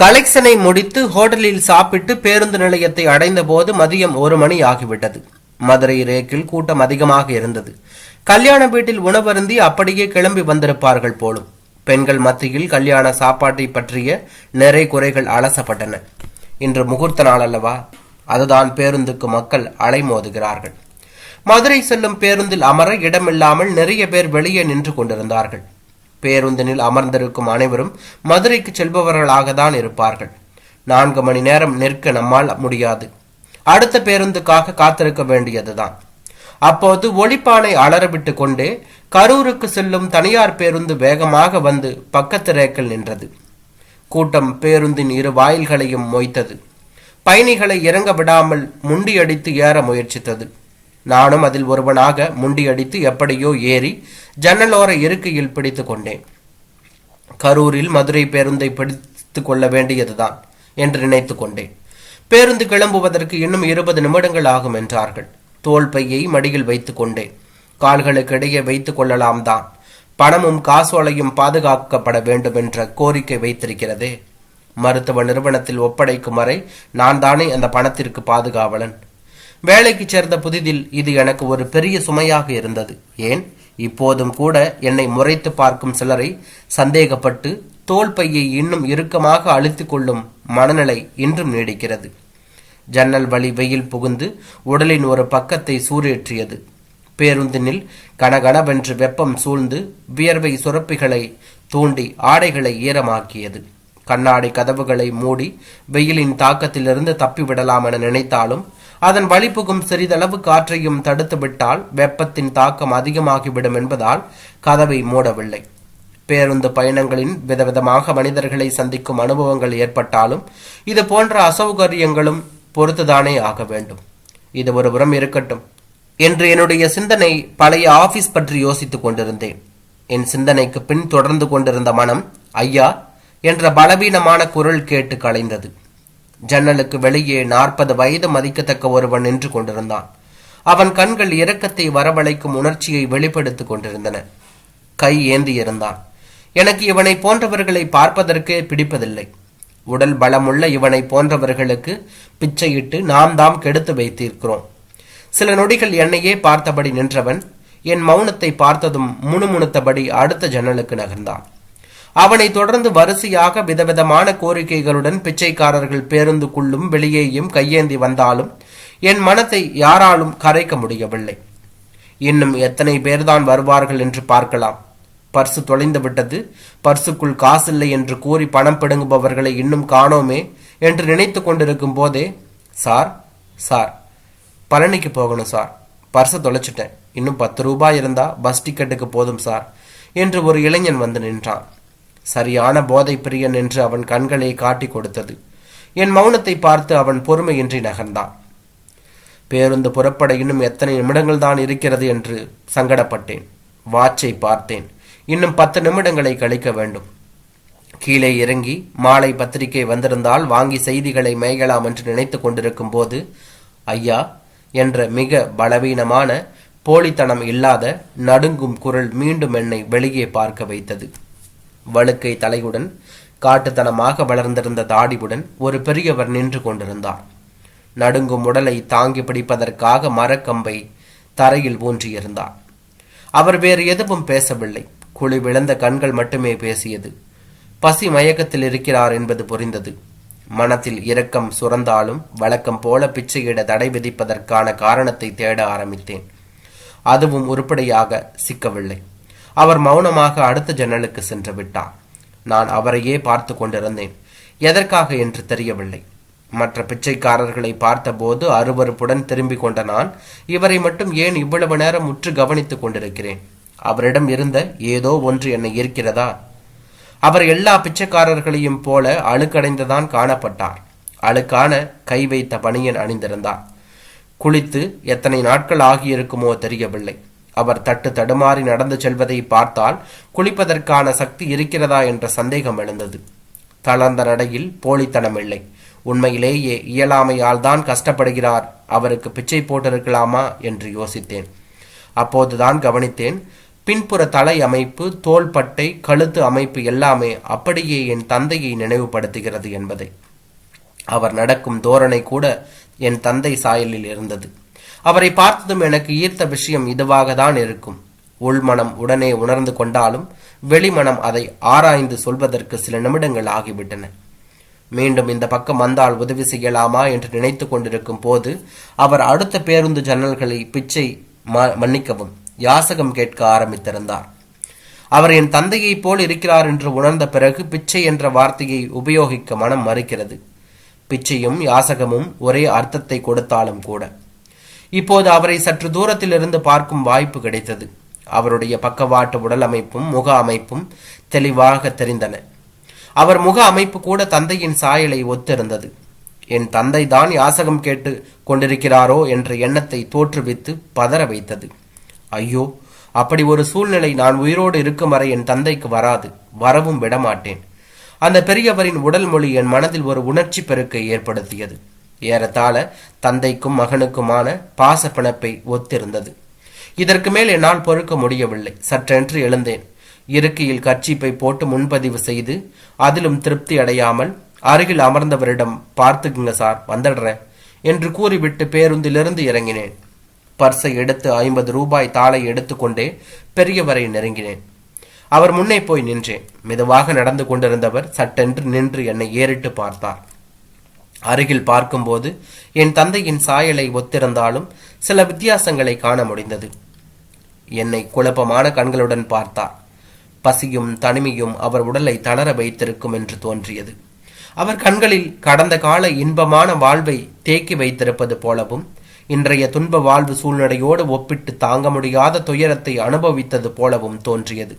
கலெக்ஷனை முடித்து ஹோட்டலில் சாப்பிட்டு பேருந்து நிலையத்தை அடைந்தபோது மதியம் ஒரு மணி ஆகிவிட்டது. மதுரை ரேக்கில் கூட்டம் அதிகமாக இருந்தது. கல்யாண வீட்டில் உணவருந்தி அப்படியே கிளம்பி வந்திருப்பார்கள் போலும். பெண்கள் மத்தியில் கல்யாண சாப்பாட்டை பற்றிய நிறை குறைகள் அலசப்பட்டன. இன்று முகூர்த்த நாள் அல்லவா? அதுதான் பேருந்துக்கு மக்கள் அலைமோதுகிறார்கள். மதுரை செல்லும் பேருந்தில் அமர இடமில்லாமல் நிறைய பேர் வெளியே நின்று கொண்டிருந்தார்கள். பேருந்தினில் அமர்ந்திருக்கும் அனைவரும் மதுரைக்கு செல்பவர்களாக தான் இருப்பார்கள். நான்கு மணி நேரம் நிற்க நம்மால் முடியாது. அடுத்த பேருந்துக்காக காத்திருக்க வேண்டியதுதான். அப்போது ஒளிப்பானை அலறவிட்டு கொண்டே கரூருக்கு செல்லும் தனியார் பேருந்து வேகமாக வந்து பக்கத்து ரேக்கில் நின்றது. கூட்டம் பேருந்தின் இரு வாயில்களையும் மொய்த்தது. பயணிகளை இறங்க விடாமல் முண்டியடித்து ஏற முயற்சித்தது. நானும் அதில் ஒருவனாக முண்டியடித்து எப்படியோ ஏறி ஜன்னலோர இருக்கையில் பிடித்து கொண்டேன். கரூரில் மதுரை பேருந்தை பிடித்து கொள்ள வேண்டியதுதான் என்று நினைத்து கொண்டேன். பேருந்து கிளம்புவதற்கு இன்னும் இருபது நிமிடங்கள் ஆகும் என்றார்கள். தோல் பையை மடியில் வைத்து கொண்டேன். கால்களுக்கு இடையே வைத்து கொள்ளலாம் தான். பணமும் காசோலையும் பாதுகாக்கப்பட வேண்டும் என்ற கோரிக்கை வைத்திருக்கிறதே. மருத்துவ நிறுவனத்தில் ஒப்படைக்கும் வரை நான் தானே அந்த பணத்திற்கு பாதுகாவலன். வேலைக்கு சேர்ந்த புதிதில் இது எனக்கு ஒரு பெரிய சுமையாக இருந்தது. ஏன்? இப்போதும் கூட என்னை முறைத்து பார்க்கும் சிலரை சந்தேகப்பட்டு தோல் பையை இன்னும் இறுக்கமாக அழுத்திக் கொள்ளும் மனநிலை இன்றும் நீடிக்கிறது. ஜன்னல் வழி வெயில் புகுந்து உடலின் ஒரு பக்கத்தை சூறேற்றியது. பேருந்தினில் கனகனவென்று வெப்பம் சூழ்ந்து வியர்வை சுரப்பிகளை தூண்டி ஆடைகளை ஈரமாக்கியது. கண்ணாடி கதவுகளை மூடி வெயிலின் தாக்கத்திலிருந்து தப்பிவிடலாம் என நினைத்தாலும் அதன் வழிபுகும் சிறிதளவு காற்றையும் தடுத்துவிட்டால் வெப்பத்தின் தாக்கம் அதிகமாகிவிடும் என்பதால் கதவை மூடவில்லை. பேருந்து பயணங்களின் விதவிதமாக மனிதர்களை சந்திக்கும் அனுபவங்கள் ஏற்பட்டாலும் இது போன்ற அசௌகரியங்களும் பொறுத்துதானே ஆக வேண்டும். இது ஒரு புறம் இருக்கட்டும். என்று என்னுடைய சிந்தனை பழைய ஆபீஸ் பற்றி யோசித்துக் கொண்டிருந்தேன். என் சிந்தனைக்கு பின் தொடர்ந்து கொண்டிருந்த மனம் ஐயா என்ற பலவீனமான குரல் கேட்டு கலைந்தது. ஜன்னலுக்கு வெளியே நாற்பது வயது மதிக்கத்தக்க ஒருவன் நின்று கொண்டிருந்தான். அவன் கண்கள் இரக்கத்தை வரவழைக்கும் உணர்ச்சியை வெளிப்படுத்திக் கொண்டிருந்தன. கை ஏந்தி இருந்தான் எனக்கு இவனை போன்றவர்களை பார்ப்பதற்கே பிடிப்பதில்லை. உடல் பலமுள்ள இவனை போன்றவர்களுக்கு பிச்சையிட்டு நாம் தாம் கெடுத்து வைத்திருக்கிறோம். சில நொடிகள் என்னையே பார்த்தபடி நின்றவன் என் மௌனத்தை பார்த்ததும் முணுமுணுத்தபடி அடுத்த ஜன்னலுக்கு நகர்ந்தான். அவனை தொடர்ந்து வரிசையாக விதவிதமான கோரிக்கைகளுடன் பிச்சைக்காரர்கள் பேருந்துக்குள்ளும் வெளியேயும் கையேந்தி வந்தாலும் என் மனத்தை யாராலும் கரைக்க முடியவில்லை. இன்னும் எத்தனை பேர்தான் வருவார்கள் என்று பார்க்கலாம். பர்சு தொலைந்து விட்டது. பர்சுக்குள் காசில்லை என்று கூறி பணம் பிடுங்குபவர்களை இன்னும் காணோமே என்று நினைத்து கொண்டிருக்கும் போதே சார் சார் பழனிக்கு போகணும் சார். பர்சை தொலைச்சிட்டேன். இன்னும் பத்து ரூபாய் இருந்தா பஸ் டிக்கெட்டுக்கு போதும் சார் என்று ஒரு இளைஞன் வந்து நின்றான். சரியான போதை பிரியன் என்று அவன் கண்களை காட்டி கொடுத்தது. என் மௌனத்தை பார்த்து அவன் பொறுமையின்றி நகர்ந்தான். பேருந்து புறப்பட இன்னும் எத்தனை நிமிடங்கள் தான் இருக்கிறது என்று சங்கடப்பட்டேன். வாட்சை பார்த்தேன். இன்னும் பத்து நிமிடங்களை கழிக்க வேண்டும். கீழே இறங்கி மாலை பத்திரிகை வந்திருந்தால் வாங்கி செய்திகளை மேயலாம் என்று நினைத்து கொண்டிருக்கும் போது ஐயா என்ற மிக பலவீனமான போலித்தனம் இல்லாத நடுங்கும் குரல் மீண்டும் என்னை வெளியே பார்க்க வைத்தது. வழுக்கை தலையுடன் காட்டுத்தனமாக வளர்ந்திருந்த தாடியுடன் ஒரு பெரியவர் நின்று கொண்டிருந்தார். நடுங்கும் உடலை தாங்கி பிடிப்பதற்காக மரக்கம்பை தரையில் ஊன்றியிருந்தார். அவர் வேறு எதுவும் பேசவில்லை. குழி விழுந்த கண்கள் மட்டுமே பேசியது. பசி மயக்கத்தில் இருக்கிறார் என்பது புரிந்தது. மனத்தில் இரக்கம் சுரந்தாலும் வழக்கம் போல பிச்சையிட தடை விதிப்பதற்கான காரணத்தை தேட ஆரம்பித்தேன். அதுவும் உருப்படியாக சிக்கவில்லை. அவர் மௌனமாக அடுத்த ஜன்னலுக்கு சென்று விட்டார். நான் அவரையே பார்த்து கொண்டிருந்தேன். எதற்காக என்று தெரியவில்லை. மற்ற பிச்சைக்காரர்களை பார்த்தபோது அருவருப்புடன் திரும்பிக் கொண்ட நான் இவரை மட்டும் ஏன் இவ்வளவு நேரம் முற்று கவனித்துக் கொண்டிருக்கிறேன்? அவரிடம் இருந்த ஏதோ ஒன்று என்னை ஈர்க்கிறதா? அவர் எல்லா பிச்சைக்காரர்களையும் போல அழுக்கடைந்துதான் காணப்பட்டார். அழுக்கான கை வைத்த பணியன் அணிந்திருந்தார். குளித்து எத்தனை நாட்கள் ஆகியிருக்குமோ தெரியவில்லை. அவர் தட்டு தடுமாறி நடந்து செல்வதை பார்த்தால் குளிப்பதற்கான சக்தி இருக்கிறதா என்ற சந்தேகம் எழுந்தது. தளர்ந்த நடையில் போலித்தனம் இல்லை. உண்மையிலேயே இயலாமையால் தான் கஷ்டப்படுகிறார். அவருக்கு பிச்சை போட்டிருக்கலாமா என்று யோசித்தேன். அப்போதுதான் கவனித்தேன் பின்புற தலை அமைப்பு தோள்பட்டை கழுத்து அமைப்பு எல்லாமே அப்படியே என் தந்தையை நினைவுபடுத்துகிறது என்பதை. அவர் நடக்கும் தோரணை கூட என் தந்தை சாயலில் இருந்தது. அவரை பார்த்ததும் எனக்கு ஈர்த்த விஷயம் இதுவாக தான் இருக்கும். உள்மனம் உடனே உணர்ந்து கொண்டாலும் வெளிமனம் அதை ஆராய்ந்து சொல்வதற்கு சில நிமிடங்கள் ஆகிவிட்டன. மீண்டும் இந்த பக்கம் வந்தால் உதவி செய்யலாமா என்று நினைத்து கொண்டிருக்கும் போது அவர் அடுத்த பேருந்து ஜன்னல்களை பிச்சை ம- மன்னிக்கவும் யாசகம் கேட்க ஆரம்பித்திருந்தார். அவர் என் தந்தையைப் போல் இருக்கிறார் என்று உணர்ந்த பிறகு பிச்சை என்ற வார்த்தையை உபயோகிக்க மனம் மறுக்கிறது. பிச்சையும் யாசகமும் ஒரே அர்த்தத்தை கொடுத்தாலும் கூட. இப்போது அவரை சற்று தூரத்தில் இருந்து பார்க்கும் வாய்ப்பு கிடைத்தது. அவருடைய பக்கவாட்டு உடல் அமைப்பும் முக அமைப்பும் தெளிவாக தெரிந்தன. அவர் முக அமைப்பு கூட தந்தையின் சாயலை ஒத்திருந்தது. என் தந்தை தான் யாசகம் கேட்டு கொண்டிருக்கிறாரோ என்ற எண்ணத்தை தோற்றுவித்து பதற வைத்தது. ஐயோ அப்படி ஒரு சூழ்நிலை நான் உயிரோடு இருக்கும் வரை என் தந்தைக்கு வராது வரவும் விடமாட்டேன். அந்த பெரியவரின் உடல் மொழி என் மனதில் ஒரு உணர்ச்சி பெருக்கை ஏற்படுத்தியது. ஏறத்தாழ தந்தைக்கும் மகனுக்குமான பாச பிணப்பை ஒத்திருந்தது. இதற்கு மேல் என்னால் பொறுக்க முடியவில்லை. சற்றென்று எழுந்தேன். இருக்கையில் கர்ச்சீப்பை போட்டு முன்பதிவு செய்து அதிலும் திருப்தி அடையாமல் அருகில் அமர்ந்தவரிடம் பார்த்துக்குங்க சார் வந்துடுறேன் என்று கூறிவிட்டு பேருந்திலிருந்து இறங்கினேன். பர்ஸை எடுத்து ஐம்பது ரூபாய் தாளை எடுத்துக்கொண்டே பெரியவரை நெருங்கினேன். அவர் முன்னே போய் நின்றேன். மெதுவாக நடந்து கொண்டிருந்தவர் சட்டென்று நின்று என்னை ஏறிட்டு பார்த்தார். அருகில் பார்க்கும்போது என் தந்தையின் சாயலை ஒத்திருந்தாலும் சில வித்தியாசங்களை காண முடிந்தது. என்னை குழப்பமான கண்களுடன் பார்த்தார். பசியும் தனிமையும் அவர் உடலை தளர வைத்திருக்கும் என்று தோன்றியது. அவர் கண்களில் கடந்த கால இன்பமான வாழ்வை தேக்கி வைத்திருப்பது போலவும் இன்றைய துன்ப வாழ்வு சூழ்நிலையோடு ஒப்பிட்டு தாங்க முடியாத துயரத்தை அனுபவித்தது போலவும் தோன்றியது.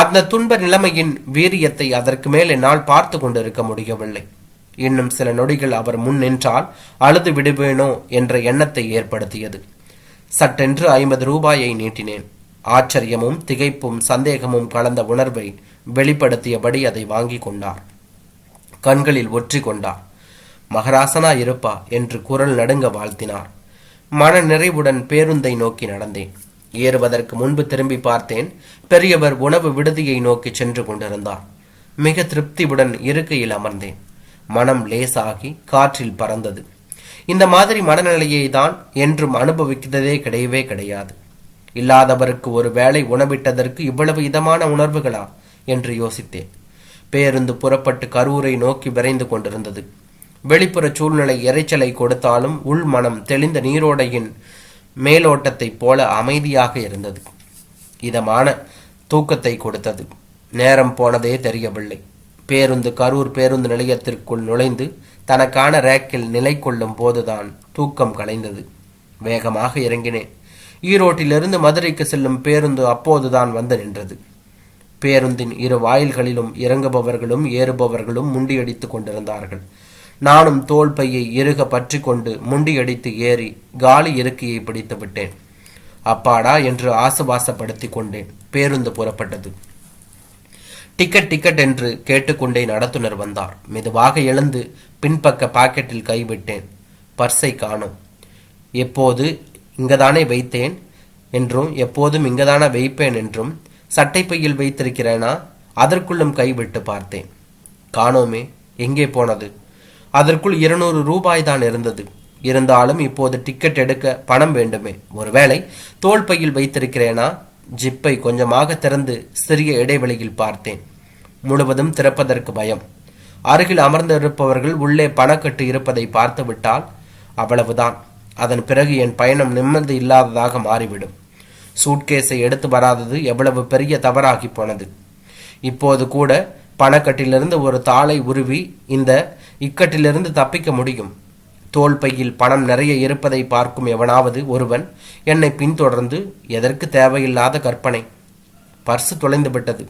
அந்த துன்ப நிலைமையின் வீரியத்தை அதற்கு மேல் என்னால் பார்த்து கொண்டிருக்க முடியவில்லை. இன்னும் சில நொடிகள் அவர் முன் நின்றால் அழுது விடுவேனோ என்ற எண்ணத்தை ஏற்படுத்தியது. சட்டென்று ஐம்பது ரூபாயை நீட்டினேன். ஆச்சரியமும் திகைப்பும் சந்தேகமும் கலந்த உணர்வை வெளிப்படுத்தியபடி அதை வாங்கி கொண்டார். கண்களில் ஒற்றி கொண்டார். மகராசனா இருப்பா என்று குரல் நடுங்க வாழ்த்தினார். மன நிறைவுடன் பேருந்தை நோக்கி நடந்தேன். ஏறுவதற்கு முன்பு திரும்பி பார்த்தேன் பெரியவர் உணவு விடுதியை நோக்கி சென்று கொண்டிருந்தார். மிக திருப்தியுடன் இருக்கையில் அமர்ந்தேன். மனம் லேசாகி காற்றில் பறந்தது. இந்த மாதிரி மனநிலையை தான் என்றும் அனுபவிக்கிறதே கிடையவே கிடையாது. இல்லாதவருக்கு ஒரு வேளை உணவிட்டதற்கு இவ்வளவு இதமான உணர்வுகளா? என்று யோசித்தேன். பேருந்து புறப்பட்டு கரூரை நோக்கி விரைந்து கொண்டிருந்தது. வெளிப்புற சூழ்நிலை இறைச்சலை கொடுத்தாலும் உள் மனம் தெளிந்த நீரோடையின் மேலோட்டத்தைப் போல அமைதியாக இருந்தது. இதமான தூக்கத்தை கொடுத்தது. நேரம் போனதே தெரியவில்லை. பேருந்து கரூர் பேருந்து நிலையத்திற்குள் நுழைந்து தனக்கான ரேக்கில் நிலை கொள்ளும் போதுதான் தூக்கம் கலைந்தது. வேகமாக இறங்கினேன். ஈரோட்டிலிருந்து மதுரைக்கு செல்லும் பேருந்து அப்போதுதான் வந்து நின்றது. பேருந்தின் இரு வாயில்களிலும் இறங்குபவர்களும் ஏறுபவர்களும் முண்டியடித்துக் கொண்டிருந்தார்கள். நானும் தோல் பையை இறுக பற்றி கொண்டு முண்டியடித்து ஏறி காலி இருக்கையை பிடித்து விட்டேன். அப்பாடா என்று ஆசுவாசப்படுத்திக் கொண்டேன். பேருந்து புறப்பட்டது. டிக்கெட் டிக்கெட் என்று கேட்டுக்கொண்டே நடத்துனர் வந்தார். மெதுவாக எழுந்து பின்பக்க பாக்கெட்டில் கைவிட்டேன். பர்ஸை காணோம். எப்போது? இங்கதானே வைத்தேன் என்றும் எப்போதும் இங்கதானே வைப்பேன் என்றும் சட்டை பையில் வைத்திருக்கிறேனா? அதற்குள்ளும் கைவிட்டு பார்த்தேன். காணோமே எங்கே போனது? அதற்குள் இருநூறு ரூபாய் தான் இருந்தது. இருந்தாலும் இப்போது டிக்கெட் எடுக்க பணம் வேண்டுமே. ஒருவேளை தோள் பையில் வைத்திருக்கிறேனா? ஜிப்பை கொஞ்சமாக திறந்து சிறிய இடைவெளியில் பார்த்தேன். முழுவதும் திறப்பதற்கு பயம். அருகில் அமர்ந்திருப்பவர்கள் உள்ளே பணக்கட்டு இருப்பதை பார்த்துவிட்டால் அவ்வளவுதான். அதன் பிறகு என் பயணம் நிம்மதி இல்லாததாக மாறிவிடும். சூட்கேஸை எடுத்து வராதது எவ்வளவு பெரிய தவறாகி போனது. இப்போது கூட பணக்கட்டிலிருந்து ஒரு தாளை உருவி இந்த இக்கட்டிலிருந்து தப்பிக்க முடியும். தோல் பையில் பணம் நிறைய இருப்பதை பார்க்கும் எவனாவது ஒருவன் என்னை பின்தொடர்ந்து எதற்கு தேவையில்லாத கற்பனை? பர்சு தொலைந்து விட்டது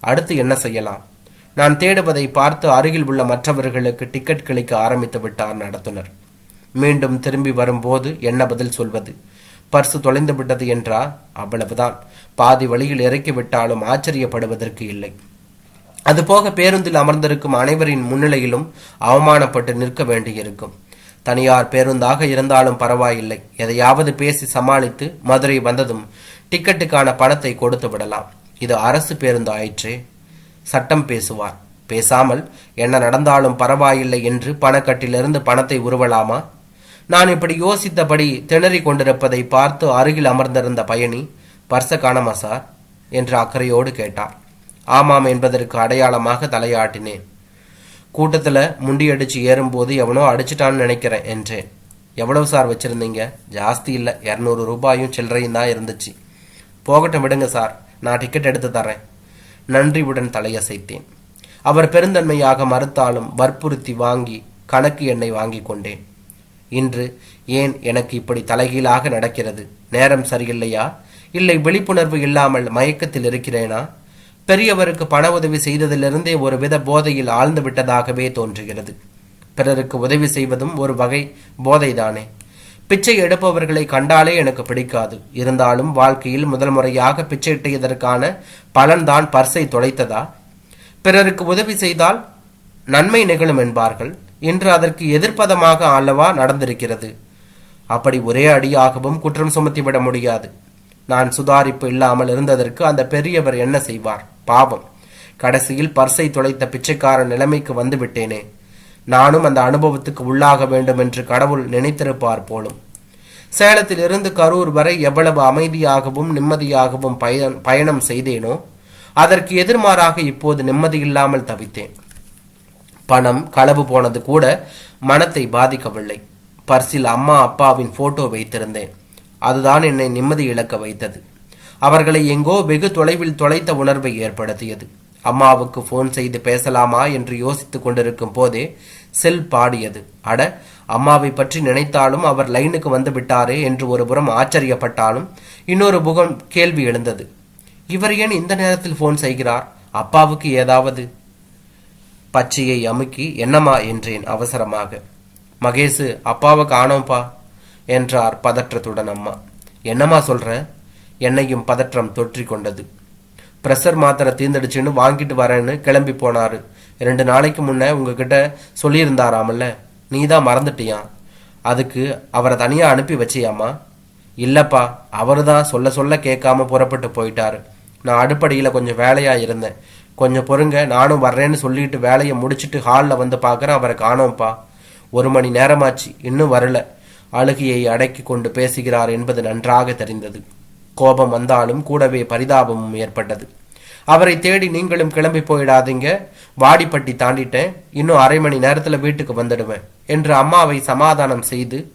அடுத்து என்ன செய்யலாம்? நான் தேடுவதை பார்த்து அருகில் உள்ள மற்றவர்களுக்கு டிக்கெட் கிளிக்க ஆரம்பித்து விட்டார் நடத்துனர். மீண்டும் திரும்பி வரும்போது என்ன பதில் சொல்வது? பர்சு தொலைந்து விட்டது என்றா? அவ்வளவுதான். பாதி வழியில் இறக்கி விட்டாலும் ஆச்சரியப்படுவதற்கு இல்லை. அதுபோக பேருந்தில் அமர்ந்திருக்கும் அனைவரின் முன்னிலையிலும் அவமானப்பட்டு நிற்க வேண்டியிருக்கும். தனியார் பேருந்தாக இருந்தாலும் பரவாயில்லை. எதையாவது பேசி சமாளித்து மதுரை வந்ததும் டிக்கெட்டுக்கான பணத்தை கொடுத்து விடலாம். இது அரசு பேருந்து ஆயிற்றே சட்டம் பேசுவார். பேசாமல் என்ன நடந்தாலும் பரவாயில்லை என்று பணக்கட்டிலிருந்து பணத்தை உருவலாமா? நான் இப்படி யோசித்தபடி திணறிக் கொண்டிருப்பதை பார்த்து அருகில் அமர்ந்திருந்த பயணி பர்ச காணமா சார்? என்று அக்கறையோடு கேட்டார். ஆமாம் என்பதற்கு அடையாளமாக தலையாட்டினேன். கூட்டத்தில் முண்டி அடிச்சு ஏறும்போது எவனோ அடிச்சிட்டான்னு நினைக்கிறேன் என்றேன். எவ்வளவு சார் வச்சிருந்தீங்க? ஜாஸ்தி இல்லை. இரநூறு ரூபாயும் சில்லறையும் தான் இருந்துச்சு. போகட்டும் விடுங்க சார். நான் டிக்கெட் எடுத்து தரேன் நன்றியுடன் தலையசைத்தேன். அவர் பெருந்தன்மையாக மறுத்தாலும் வற்புறுத்தி வாங்கி கணக்கு எண்ணை வாங்கி கொண்டேன். இன்று ஏன் எனக்கு இப்படி தலைகீழாக நடக்கிறது? நேரம் சரியில்லையா? இல்லை விழிப்புணர்வு இல்லாமல் மயக்கத்தில் இருக்கிறேனா? பெரியவருக்கு பண உதவி செய்ததிலிருந்தே ஒரு வித போதையில் ஆழ்ந்து விட்டதாகவே தோன்றுகிறது. பிறருக்கு உதவி செய்வதும் ஒரு வகை போதைதானே. பிச்சை எடுப்பவர்களை கண்டாலே எனக்கு பிடிக்காது. இருந்தாலும் வாழ்க்கையில் முதல் முறையாக பிச்சையிட்டதற்கான பலன்தான் பர்சை தொலைத்ததா? பிறருக்கு உதவி செய்தால் நன்மை நிகழும் என்பார்கள். இன்று அதற்கு எதிர்ப்பதமாக அல்லவா நடந்திருக்கிறது? அப்படி ஒரே அடியாகவும் குற்றம் சுமத்திவிட முடியாது. நான் சுதாரிப்பு இல்லாமல் இருந்ததற்கு அந்த பெரியவர் என்ன செய்வார்? பாவம். கடைசியில் பர்சை தொலைத்த பிச்சைக்காரன் நிலைமைக்கு வந்துவிட்டேனே நானும் அந்த அனுபவத்துக்கு உள்ளாக வேண்டும் என்று கடவுள் நினைத்திருப்பார் போலும். சேலத்தில் இருந்து கரூர் வரை எவ்வளவு அமைதியாகவும் நிம்மதியாகவும் பயன் பயணம் செய்தேனோ அதற்கு எதிர்மாறாக இப்போது நிம்மதியில்லாமல் தவித்தேன். பணம் களவு போனது கூட மனத்தை பாதிக்கவில்லை. பர்சில் அம்மா அப்பாவின் போட்டோ வைத்திருந்தேன். அதுதான் என்னை நிம்மதி இழக்க வைத்தது. அவர்களை எங்கோ வெகு தொலைவில் தொலைத்த உணர்வை ஏற்படுத்தியது. அம்மாவுக்கு ஃபோன் செய்து பேசலாமா என்று யோசித்துக் கொண்டிருக்கும் போதே செல் பாடியது. அட அம்மாவை பற்றி நினைத்தாலும் அவர் லைனுக்கு வந்து விட்டாரே என்று ஒரு புறம் ஆச்சரியப்பட்டாலும் இன்னொரு புகம் கேள்வி எழுந்தது. இவர் ஏன் இந்த நேரத்தில் ஃபோன் செய்கிறார்? அப்பாவுக்கு ஏதாவது? பச்சையை அமுக்கி என்னம்மா? என்றேன் அவசரமாக. மகேசு அப்பாவை காணோம்ப்பா என்றார் பதற்றத்துடன் அம்மா. என்னம்மா சொல்ற? என்னையும் பதற்றம் தொற்றிக் கொண்டது ப்ரெஷர் மாத்திரை தீர்ந்துடுச்சுன்னு வாங்கிட்டு வரேன்னு கிளம்பி போனார். ரெண்டு நாளைக்கு முன்னே உங்ககிட்ட சொல்லியிருந்தாராமல்ல? நீ தான் மறந்துட்டியா? அதுக்கு அவரை தனியாக அனுப்பி வச்சியாமா இல்லைப்பா அவர் தான் சொல்ல சொல்ல கேட்காம புறப்பட்டு போயிட்டாரு. நான் அடுப்படியில் கொஞ்சம் வேலையாக இருந்தேன். கொஞ்சம் பொறுங்க நானும் வர்றேன்னு சொல்லிட்டு வேலையை முடிச்சிட்டு ஹாலில் வந்து பார்க்குறேன் அவரை காணோம்ப்பா. ஒரு மணி நேரமாச்சு இன்னும் வரல. அழுகையை அடக்கி கொண்டு பேசுகிறார் என்பது நன்றாக தெரிந்தது. கோபம் வந்தாலும் கூடவே பரிதாபமும் ஏற்பட்டது. அவரை தேடி நீங்களும் கிளம்பி போயிடாதீங்க. வாடிப்பட்டி தாண்டிட்டேன். இன்னும் அரை மணி நேரத்தில் வீட்டுக்கு வந்துடுவேன் என்று அம்மாவை சமாதானம் செய்து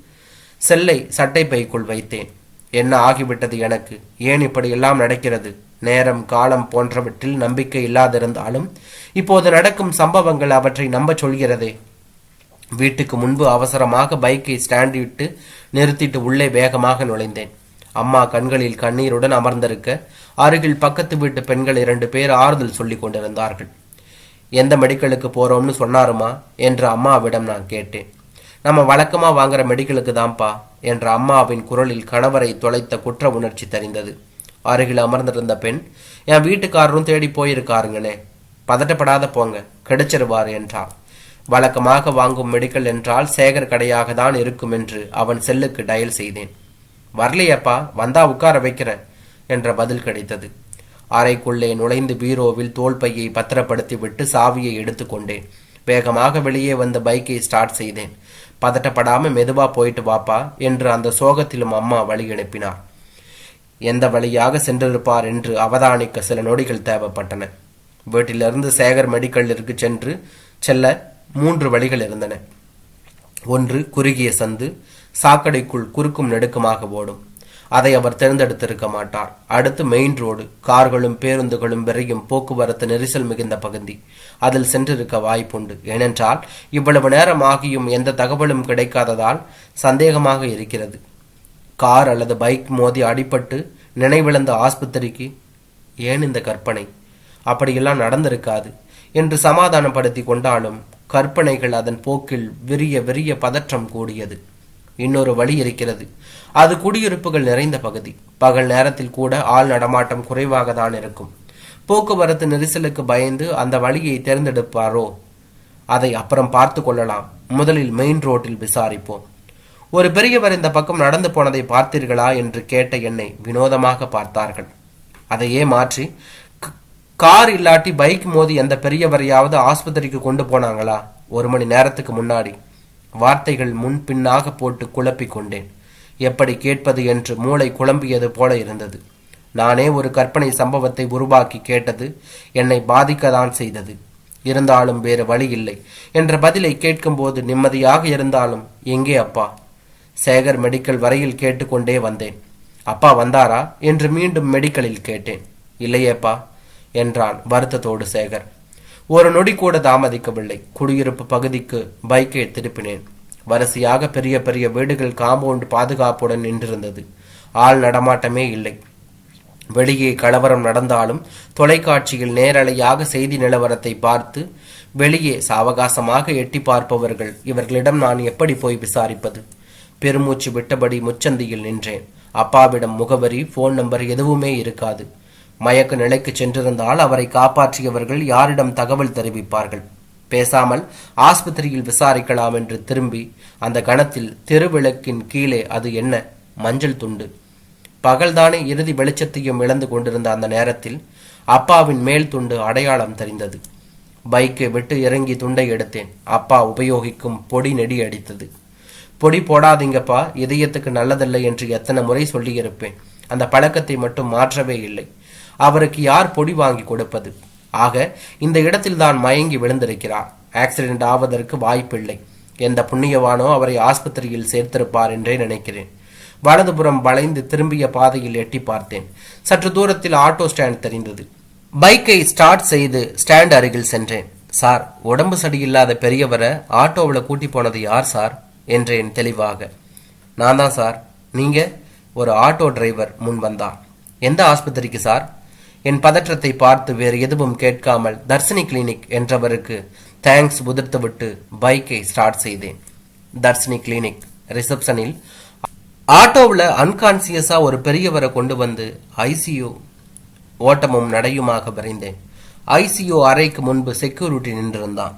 செல்லை சட்டை பைக்குள் வைத்தேன். என்ன ஆகிவிட்டது எனக்கு? ஏன் இப்படி எல்லாம் நடக்கிறது? நேரம் காலம் போன்றவற்றில் நம்பிக்கை இல்லாதிருந்தாலும் இப்போது நடக்கும் சம்பவங்கள் அவற்றை நம்ப சொல்கிறதே. வீட்டுக்கு முன்பு அவசரமாக பைக்கை ஸ்டாண்ட் விட்டு நிறுத்திட்டு உள்ளே வேகமாக நுழைந்தேன். அம்மா கண்களில் கண்ணீருடன் அமர்ந்திருக்க அருகில் பக்கத்து வீட்டு பெண்கள் இரண்டு பேர் ஆறுதல் சொல்லிக் கொண்டிருந்தார்கள். எந்த மெடிக்கலுக்கு போறோம்னு சொன்னாருமா? என்று அம்மாவிடம் நான் கேட்டேன். நம்ம வழக்கமா வாங்குற மெடிக்கலுக்கு தான்ப்பா என்ற அம்மாவின் குரலில் கணவரை தொலைத்த குற்ற உணர்ச்சி தெரிந்தது. அருகில் அமர்ந்திருந்த பெண் என் வீட்டுக்காரரும் தேடி போயிருக்காருங்கனே பதட்டப்படாத போங்க கிடைச்சிருவார் என்றார் வழக்கமாக வாங்கும் மெடிக்கல் என்றால் சேகர் கடையாக தான் இருக்கும் என்று அவன் செல்லுக்கு டயல் செய்தேன். வரலையப்பா வந்தா உட்கார வைக்கிறேன் என்ற பதில் கிடைத்தது. அறைக்குள்ளே நுழைந்து பீரோவில் தோல் பையை பத்திரப்படுத்தி விட்டு சாவியை எடுத்துக்கொண்டேன் வேகமாக வெளியே வந்த பைக்கை ஸ்டார்ட் செய்தேன். பதட்டப்படாம மெதுவா போயிட்டு வாப்பா என்று அந்த சோகத்திலும் அம்மா வழி அனுப்பினார் எந்த வழியாக சென்றிருப்பார் என்று அவதானிக்க சில நொடிகள் தேவைப்பட்டன. வீட்டிலிருந்து சேகர் மெடிக்கலிற்கு சென்று செல்ல மூன்று வழிகள் இருந்தன. ஒன்று குறுகிய சந்து சாக்கடைக்குள் குறுக்கும் நெடுக்குமாக ஓடும். அதை அவர் தேர்ந்தெடுத்திருக்க மாட்டார். அடுத்து மெயின் ரோடு கார்களும் பேருந்துகளும் விரையும் போக்குவரத்து நெரிசல் மிகுந்த பகுதி. அதில் சென்றிருக்க வாய்ப்புண்டு. ஏனென்றால் இவ்வளவு நேரம் ஆகியும் எந்த தகவலும் கிடைக்காததால் சந்தேகமாக இருக்கிறது. கார் அல்லது பைக் மோதி அடிபட்டு நினைவிழந்த ஆஸ்பத்திரிக்கு ஏன் இந்த கற்பனை? அப்படியெல்லாம் நடந்திருக்காது என்று சமாதானப்படுத்தி கொண்டாலும் கற்பனைகள் அதன் போக்கில் விரிய விரிய பதற்றம் கூடியது. இன்னொரு வழி இருக்கிறது. அது குடியிருப்புகள் நிறைந்த பகுதி. பகல் நேரத்தில் கூட ஆள் நடமாட்டம் குறைவாக தான் இருக்கும். போக்குவரத்து நெரிசலுக்கு பயந்து அந்த வழியை தேர்ந்தெடுப்பாரோ? அதை அப்புறம் பார்த்து கொள்ளலாம். முதலில் மெயின் ரோட்டில் விசாரிப்போம். ஒரு பெரியவர் இந்த பக்கம் நடந்து போனதை பார்த்தீர்களா என்று கேட்ட என்னை வினோதமாக பார்த்தார்கள். அதையே மாற்றி கார் இல்லாட்டி பைக் மோதி அந்த பெரியவரையாவது ஆஸ்பத்திரிக்கு கொண்டு போனாங்களா? ஒரு மணி நேரத்துக்கு முன்னாடி. வார்த்தைகள் முன் பின்னாக போட்டு குழப்பிக் கொண்டேன். எப்படி கேட்பது என்று மூளை குழம்பியது போல இருந்தது. நானே ஒரு கற்பனை சம்பவத்தை உருவாக்கி கேட்டது என்னை பாதிக்கத்தான் செய்தது. இருந்தாலும் வேறு வழி இல்லை என்ற பதிலை கேட்கும்போது நிம்மதியாக இருந்தாலும் எங்கே அப்பா? சேகர் மெடிக்கல் வரையில் கேட்டுக்கொண்டே வந்தேன். அப்பா வந்தாரா? என்று மீண்டும் மெடிக்கலில் கேட்டேன். இல்லையேப்பா என்றான் வருத்தத்தோடு சேகர். ஒரு நொடி கூட தாமதிக்கவில்லை. குடியிருப்பு பகுதிக்கு பைக்கை திருப்பினேன். வரிசையாக பெரிய பெரிய வீடுகள் காம்பவுண்ட் பாதுகாப்புடன் நின்றிருந்தது. ஆள் நடமாட்டமே இல்லை. வெளியே கலவரம் நடந்தாலும் தொலைக்காட்சியில் நேரலையாக செய்தி நிலவரத்தை பார்த்து வெளியே சாவகாசமாக எட்டி பார்ப்பவர்கள் இவர்களிடம் நான் எப்படி போய் விசாரிப்பது? பெருமூச்சு விட்டபடி முச்சந்தியில் நின்றேன். அப்பாவிடம் முகவரி போன் நம்பர் எதுவுமே இருக்காது. மயக்க நிலைக்கு சென்றிருந்தால் அவரை காப்பாற்றியவர்கள் யாரிடம் தகவல் தெரிவிப்பார்கள்? பேசாமல் ஆஸ்பத்திரியில் விசாரிக்கலாம் என்று திரும்பி அந்த கணத்தில் தெருவிளக்கின் கீழே அது என்ன? மஞ்சள் துண்டு. பகல்தானே இறுதி வெளிச்சத்தையும் இழந்து கொண்டிருந்த அந்த நேரத்தில் அப்பாவின் மேல் துண்டு அடையாளம் தெரிந்தது. பைக்கை விட்டு இறங்கி துண்டை எடுத்தேன். அப்பா உபயோகிக்கும் பொடி நெடி அடித்தது. பொடி போடாதீங்கப்பா. இதயத்துக்கு நல்லதில்லை என்று எத்தனை முறை சொல்லியிருப்பேன். அந்த பழக்கத்தை மட்டும் மாற்றவே இல்லை. அவருக்கு யார் பொடி வாங்கி கொடுப்பது? ஆக இந்த இடத்தில் தான் மயங்கி விழுந்திருக்கிறார். ஆக்சிடென்ட் ஆவதற்கு வாய்ப்பில்லை. எந்த புண்ணியவானோ அவரை ஆஸ்பத்திரியில் சேர்த்திருப்பார் என்றே நினைக்கிறேன். வலதுபுறம் வளைந்து திரும்பிய பாதையில் எட்டி பார்த்தேன். சற்று தூரத்தில் ஆட்டோ ஸ்டாண்ட் தெரிந்தது. பைக்கை ஸ்டார்ட் செய்து ஸ்டாண்ட் அருகில் சென்றேன். சார் உடம்பு சரியில்லாத பெரியவரை ஆட்டோவில் கூட்டி போனது யார் சார்? என்றேன் தெளிவாக. நான் தான் சார். நீங்க? ஒரு ஆட்டோ டிரைவர் முன் வந்தான். எந்த ஆஸ்பத்திரிக்கு சார்? என் பதற்றத்தை பார்த்து வேறு எதுவும் கேட்காமல் தர்சினி கிளினிக் என்றவருக்கு தேங்க்ஸ் உதிர்த்துவிட்டு பைக்கை ஸ்டார்ட் செய்தேன். தர்சினி கிளினிக் ரிசப்ஷனில் ஆட்டோவில் அன்கான்சியஸாக ஒரு பெரியவரை கொண்டு வந்து ஐசியூ ஓட்டமும் நடையுமாக விரைந்தேன். ஐசியூ அறைக்கு முன்பு செக்யூரிட்டி நின்றிருந்தான்.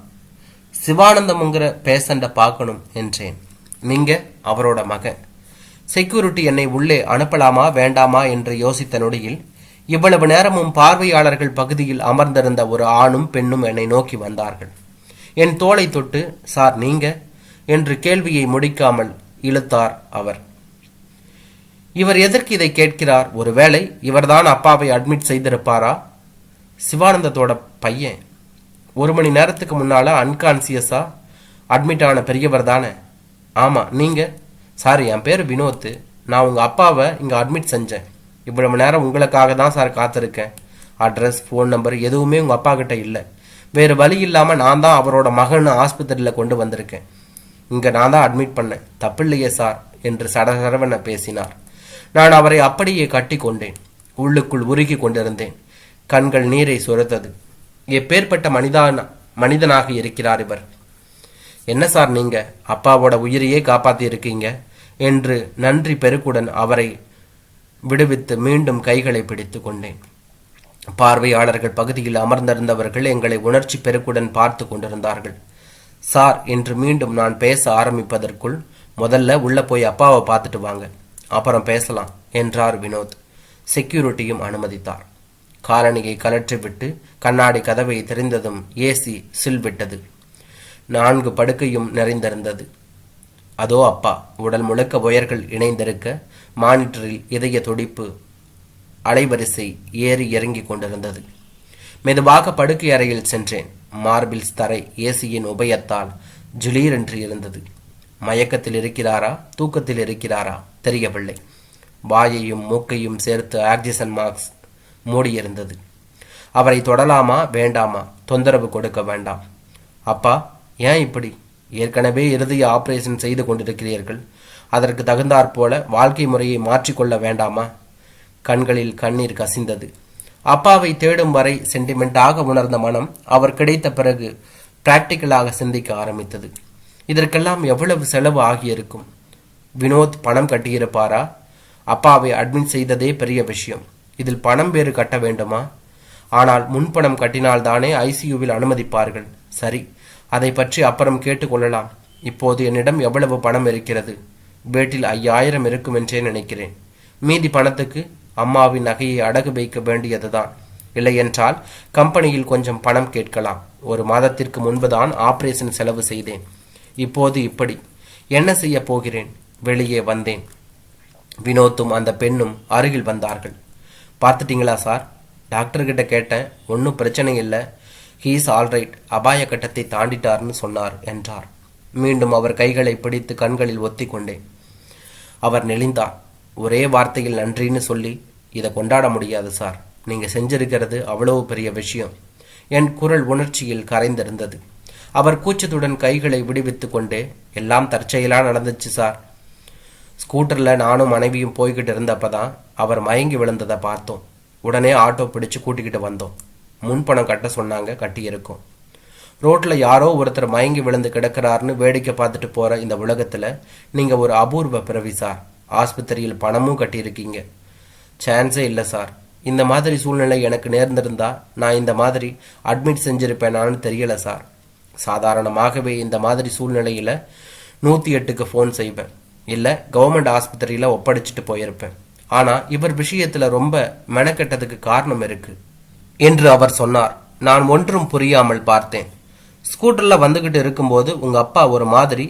சிவானந்தம்ங்கிற பேஷண்ட்டை பார்க்கணும் என்றேன். நீங்க அவரோட மகன். செக்யூரிட்டி என்னை உள்ளே அனுப்பலாமா வேண்டாமா என்று யோசித்த நொடியில் இவ்வளவு நேரமும் பார்வையாளர்கள் பகுதியில் அமர்ந்திருந்த ஒரு ஆணும் பெண்ணும் என்னை நோக்கி வந்தார்கள். என் தோளை தொட்டு சார் நீங்க? என்று கேள்வியை முடிக்காமல் இழுத்தார் அவர். இவர் எதற்கு இதை கேட்கிறார்? ஒருவேளை இவர்தான் அப்பாவை அட்மிட் செய்திருப்பாரா? சிவானந்தத்தோட பையன். ஒரு மணி நேரத்துக்கு முன்னால அன்கான்சியஸா அட்மிட் ஆன பெரியவர் தானே. ஆமா நீங்க? சார் என் பேர் வினோத் நான் உங்க அப்பாவை இங்க அட்மிட் செஞ்சேன். இவ்வளவு நேரம் உங்களுக்காக தான் சார் காத்திருக்கேன். அட்ரஸ் ஃபோன் நம்பர் எதுவுமே உங்கள் அப்பா கிட்ட இல்லை. வேறு வழி இல்லாமல் நான் தான் அவரோட மகன் ஆஸ்பத்திரியில் கொண்டு வந்திருக்கேன். இங்கே நான் தான் அட்மிட் பண்ணேன். தப்பில்லையே சார் என்று சடசடவென பேசினார். நான் அவரை அப்படியே கட்டி கொண்டேன். உள்ளுக்குள் உருகி கொண்டிருந்தேன். கண்கள் நீரை சுரத்தது. எப்பேற்பட்ட மனிதான மனிதனாக இருக்கிறார் இவர். என்ன சார் நீங்கள் அப்பாவோட உயிரையே காப்பாற்றி இருக்கீங்க என்று நன்றி பெருக்குடன் அவரை விடுவித்து மீண்டும் கைகளை பிடித்து கொண்டேன். பார்வையாளர்கள் பகுதியில் அமர்ந்திருந்தவர்கள் எங்களை உணர்ச்சி பெருக்குடன் பார்த்து கொண்டிருந்தார்கள். சார் என்று மீண்டும் நான் பேச ஆரம்பிப்பதற்குள் முதல்ல உள்ள போய் அப்பாவை பார்த்துட்டு வாங்க. அப்புறம் பேசலாம் என்றார் வினோத். செக்யூரிட்டியும் அனுமதித்தார். காலணியை கலற்றிவிட்டு கண்ணாடி கதவை திறந்ததும் ஏசி சில் விட்டது நான்கு படுக்கையும் நிறைந்திருந்தது. அதோ அப்பா உடல் முழுக்க உயர்கள் இணைந்திருக்க மானிட்டரில் இதய துடிப்பு அலைவரிசை ஏறி இறங்கிக் கொண்டிருந்தது. மெதுவாக படுக்கை அறையில் சென்றேன். மார்பிள்ஸ் தரை ஏசியின் உபயத்தால் ஜிலீரென்று இருந்தது. மயக்கத்தில் இருக்கிறாரா? தூக்கத்தில் இருக்கிறாரா? தெரியவில்லை. வாயையும் மூக்கையும் சேர்த்து ஆக்சிஜன் மார்க்ஸ் மூடியிருந்தது. அவரை தொடலாமா? வேண்டாமா? தொந்தரவு கொடுக்க வேண்டாம். அப்பா ஏன் இப்படி? ஏற்கனவே இறுதிய ஆபரேஷன் செய்து கொண்டிருக்கிறீர்கள். அதற்கு தகுந்தாற் போல வாழ்க்கை முறையை மாற்றிக்கொள்ள வேண்டாமா? கண்களில் கண்ணீர் கசிந்தது. அப்பாவை தேடும் வரை சென்டிமெண்டாக உணர்ந்த மனம் அவர் கிடைத்த பிறகு பிராக்டிக்கலாக சிந்திக்க ஆரம்பித்தது. இதற்கெல்லாம் எவ்வளவு செலவு ஆகியிருக்கும்? வினோத் பணம் கட்டியிருப்பாரா? அப்பாவை அட்மிட் செய்ததே பெரிய விஷயம். இதில் பணம் வேறு கட்ட வேண்டுமா? ஆனால் முன்பணம் கட்டினால் தானே ஐசியூவில் அனுமதிப்பார்கள். சரி அதை பற்றி அப்புறம் கேட்டுக்கொள்ளலாம் இப்போது என்னிடம் எவ்வளவு பணம் இருக்கிறது? வீட்டில் ஐயாயிரம் இருக்கும் என்றே நினைக்கிறேன். மீதி பணத்துக்கு அம்மாவின் நகையை அடகு வைக்க வேண்டியதுதான். இல்லையென்றால் கம்பெனியில் கொஞ்சம் பணம் கேட்கலாம். ஒரு மாதத்திற்கு முன்புதான் ஆபரேஷன் செலவு செய்தேன். இப்போது இப்படி. என்ன செய்ய போகிறேன்? வெளியே வந்தேன். வினோத்தும் அந்த பெண்ணும் அருகில் வந்தார்கள். பார்த்துட்டீங்களா சார்? டாக்டர்கிட்ட கேட்டேன் ஒன்றும் பிரச்சனை இல்லை. ஹீஸ் ஆல்ரைட் அபாய கட்டத்தை தாண்டிட்டார்னு சொன்னார் என்றார். மீண்டும் அவர் கைகளை பிடித்து கண்களில் ஒத்தி கொண்டேன் அவர் நெளிந்தார் ஒரே வார்த்தையில் நன்றின்னு சொல்லி இதை கொண்டாட முடியாது சார். நீங்க செஞ்சிருக்கிறது அவ்வளவு பெரிய விஷயம். என் குரல் உணர்ச்சியில் கரைந்திருந்தது. அவர் கூச்சத்துடன் கைகளை விடுவித்து கொண்டு எல்லாம் தற்செயலாக நடந்துச்சு சார். ஸ்கூட்டரில் நானும் மனைவியும் போய்கிட்டு இருந்தப்பதான் அவர் மயங்கி விழுந்ததை பார்த்தோம். உடனே ஆட்டோ பிடிச்சு கூட்டிக்கிட்டு வந்தோம். முன்பணம் கட்ட சொன்னாங்க கட்டியிருக்கோம். ரோட்டில் யாரோ ஒருத்தர் மயங்கி விழுந்து கிடக்கிறாருன்னு வேடிக்கை பார்த்துட்டு போகிற இந்த உலகத்தில் நீங்கள் ஒரு அபூர்வ பிறவி சார் ஆஸ்பத்திரியில் பணமும் கட்டியிருக்கீங்க. சான்ஸே இல்லை சார் இந்த மாதிரி சூழ்நிலை எனக்கு நேர்ந்திருந்தா நான் இந்த மாதிரி அட்மிட் செஞ்சுருப்பேனான்னு தெரியலை சார் சாதாரணமாகவே இந்த மாதிரி சூழ்நிலையில் நூற்றி எட்டுக்கு ஃபோன் செய்வேன். இல்லை கவர்மெண்ட் ஆஸ்பத்திரியில் ஒப்படைச்சிட்டு போயிருப்பேன். ஆனால் இவர் விஷயத்தில் ரொம்ப மெனக்கெட்டதுக்கு காரணம் இருக்கு. என்று அவர் சொன்னார். நான் ஒன்றும் புரியாமல் பார்த்தேன். ஸ்கூட்டரில் வந்துக்கிட்டு இருக்கும்போது உங்கள் அப்பா ஒரு மாதிரி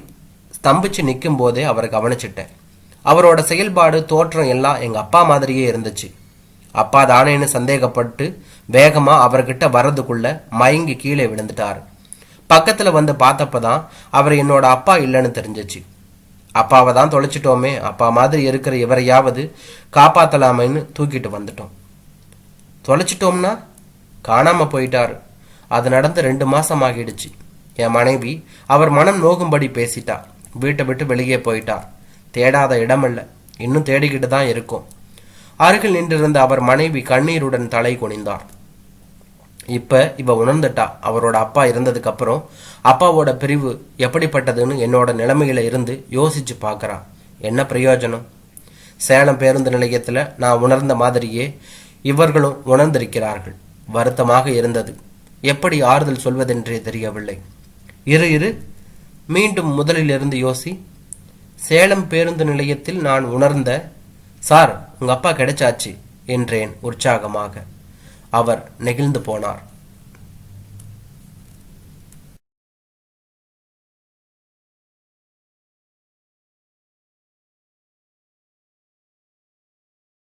ஸ்தம்பிச்சு நிற்கும் போதே அவரை கவனிச்சிட்டேன். அவரோட செயல்பாடு தோற்றம் எல்லாம் எங்கள் அப்பா மாதிரியே இருந்துச்சு. அப்பா தானேன்னு சந்தேகப்பட்டு வேகமாக அவர்கிட்ட வர்றதுக்குள்ள மயங்கி கீழே விழுந்துட்டாரு. பக்கத்தில் வந்து பார்த்தப்ப தான் அவர் என்னோட அப்பா இல்லைன்னு தெரிஞ்சிச்சு. அப்பாவை தான் தொலைச்சிட்டோமே அப்பா மாதிரி இருக்கிற இவரையாவது காப்பாற்றலாமேன்னு தூக்கிட்டு வந்துட்டோம். தொலைச்சிட்டோம்னா காணாமல் போயிட்டாரு. அது நடந்து ரெண்டு மாசம் ஆகிடுச்சு என் மனைவி அவர் மனம் நோகும்படி பேசிட்டா. வீட்டை விட்டு வெளியே போயிட்டா. தேடாத இடமில்ல. இன்னும் தேடிக்கிட்டு தான் இருக்கும். அருகில் நின்றிருந்த அவர் மனைவி கண்ணீருடன் தலை குனிந்தார். இப்ப இவ உணர்ந்துட்டா. அவரோட அப்பா இருந்ததுக்கு அப்புறம் அப்பாவோட பிரிவு எப்படிப்பட்டதுன்னு என்னோட நிலைமையில இருந்து யோசிச்சு பார்க்கறா என்ன பிரயோஜனம்? சேலம் பேருந்து நிலையத்துல நான் உணர்ந்த மாதிரியே இவர்களும் உணர்ந்திருக்கிறார்கள். வருத்தமாக இருந்தது. எப்படி ஆறுதல் சொல்வதென்றே தெரியவில்லை. இரு இரு. மீண்டும் முதலிலிருந்து யோசி. சேலம் பேருந்து நிலையத்தில் நான் உணர்ந்த சார் உங்க அப்பா கிடைச்சாச்சு என்றேன் உற்சாகமாக. அவர் நெகிழ்ந்து போனார்.